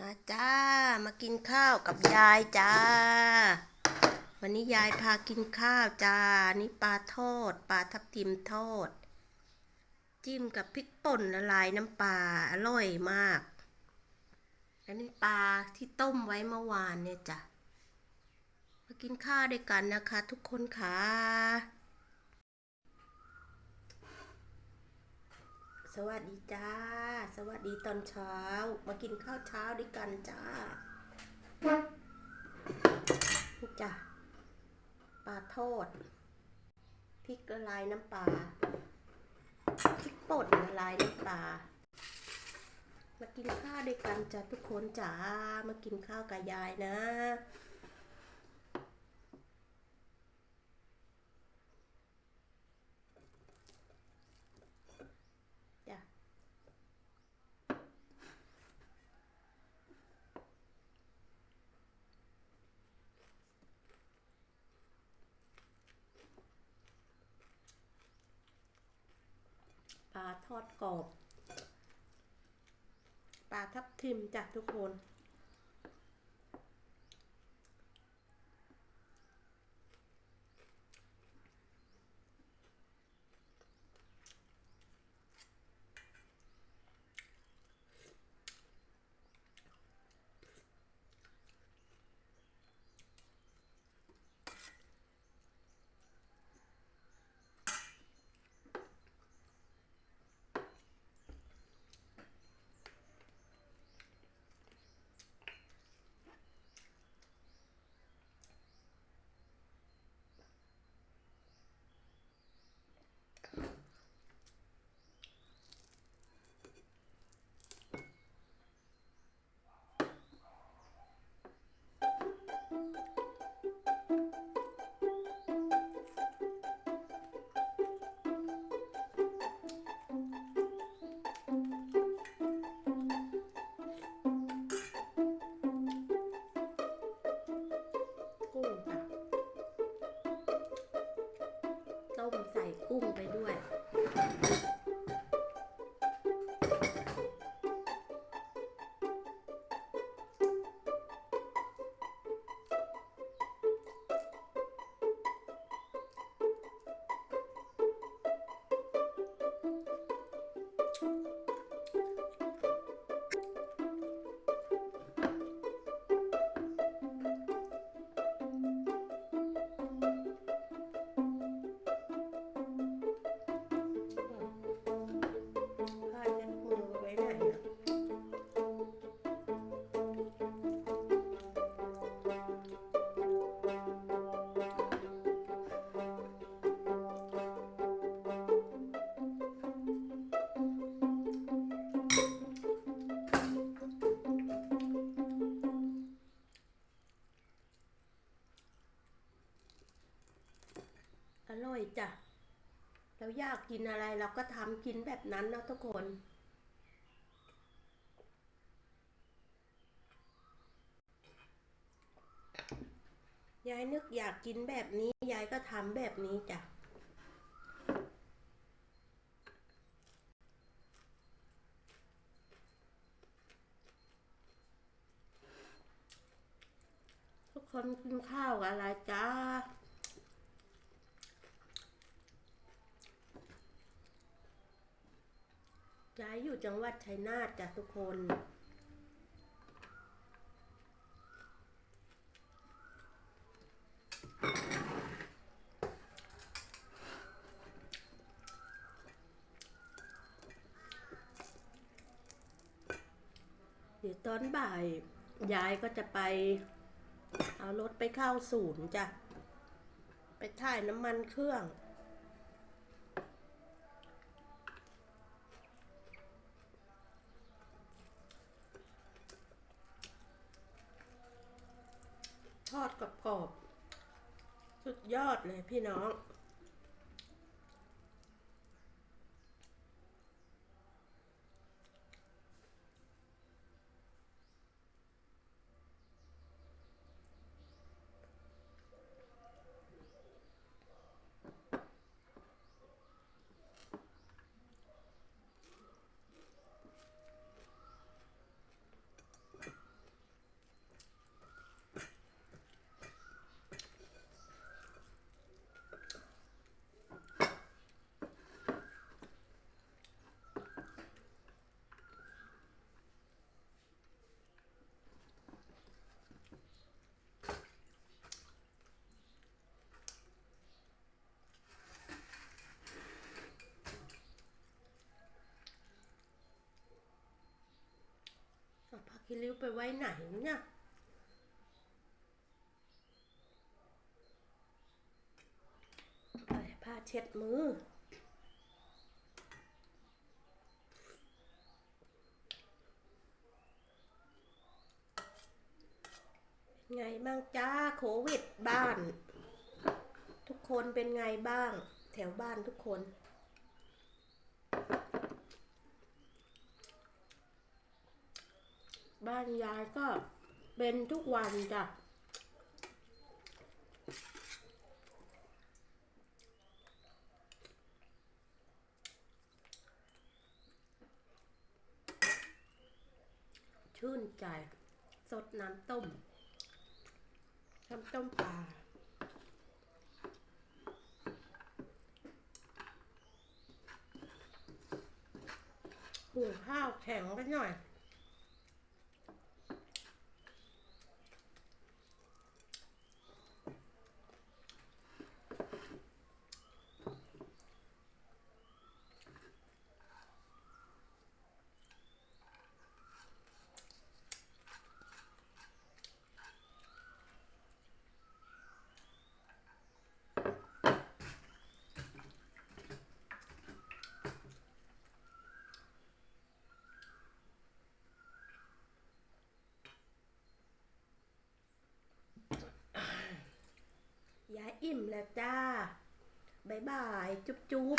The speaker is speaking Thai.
มาจ้า มากินข้าวกับยายจ้า วันนี้ยายพากินข้าวจ้า นี่ปลาทอด ปลาทับทิมทอด จิ้มกับพริกป่นละลายน้ำปลาอร่อยมาก อันนี้ปลาที่ต้มไว้เมื่อวานเนี่ยจ้ะ มากินข้าวด้วยกันนะคะ ทุกคนค่ะ สวัสดีจ้า สวัสดีตอนเช้า มากินข้าวเช้าด้วยกันจ้าจ้ะปลาทอดพริกละลายน้ำปลาพริกป่นละลายน้ำปลามากินข้าวด้วยกันจ้ะทุกคนจ้ามากินข้าวกับยายนะ ปลา ทอดกรอบ ปลาทับทิมจ้ะทุกคน ร่อยจ้ะเราอยากกินอะไรเราก็ทำกินแบบนั้นนะทุกคนยายนึกอยากกินแบบนี้ยายก็ทำแบบนี้จ้ะทุกคนกินข้าวอะไรจ้า ย้ายอยู่จังหวัดชัยนาทจ้ะทุกคน เดี๋ยวตอนบ่ายยายก็จะไป เอารถไปเข้าศูนย์จ้ะ ไปถ่ายน้ำมันเครื่อง ทอดกรอบๆสุดยอดเลยพี่น้อง อ พี่ริ้วไปไว้ไหนเนี่ยเอาผ้าเช็ดมือไงบ้างจ้าโควิดบ้าน ทุกคนเป็นไงบ้าง แถวบ้านทุกคน บ้านยายก็เป็นทุกวันจ้ะชื่นใจ สดน้ำต้ม น้ำต้มปลาหุงข้าวแข็งไปหน่อยยาย อิ่มแล้วจ้าบายบาย จุ๊บจุ๊บ